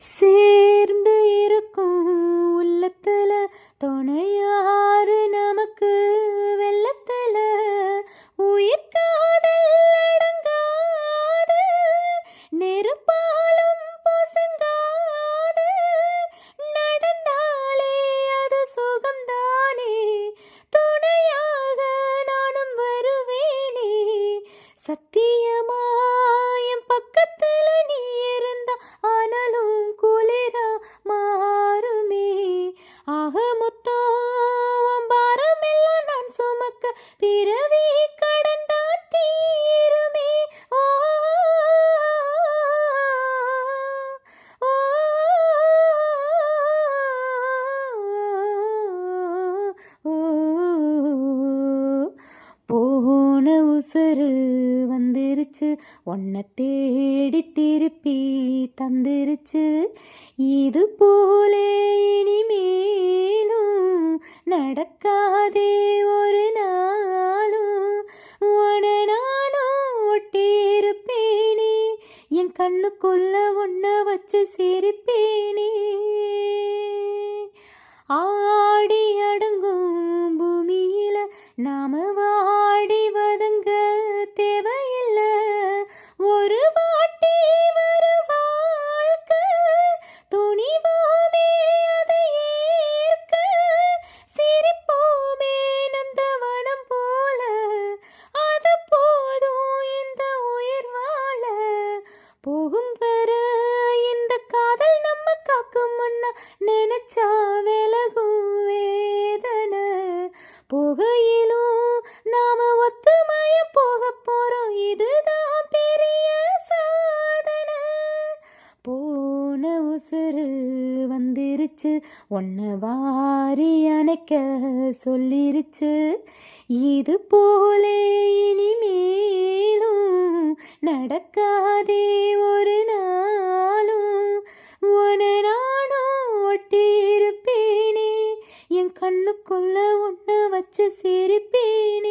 சேர்ந்து இருக்கும் உள்ளத்துல துணையாறு நமக்கு வெள்ளத்துல. உயிர் காதல் அடங்காது நெருப்பாலும் பொசுங்காது. நடந்தாலே அது சுகம்தானே துணையாக நானும் வருவேனே. ஆக மொத்தம் பாரமெல்லாம் நான் சுமக்க பிறவி கடந்தா தீருமே உசுறு வந்துருச்சு. உன்னை தேடி திருப்பி தந்துருச்சு. இது போல இனிமேலும் நடக்காதே ஒரு நாளும். உன நானும் ஒட்டியிருப்பேனே. என் கண்ணுக்குள்ள ஒன்ன வச்சு சிரிப்பேனே. ஆடி அடங்கும் பூமியில நாம வாடி வதங்க போகும் வர இந்த காதல் நம்ம காக்கும் முன்னா நினைச்சா விலகும் வேதனை. போகையிலும் நாம ஒத்துமைய போக போறோம் இதுதான் உசுறு வந்துருச்சு. ஒன்ன வாரி அணைக்க சொல்லிருச்சு. இது போல இனிமேலும் நடக்காதே ஒரு நாளும். உன நானும் ஒட்டியிருப்பேனே. என் கண்ணுக்குள்ள ஒன்ன வச்சு சிரிப்பேனே.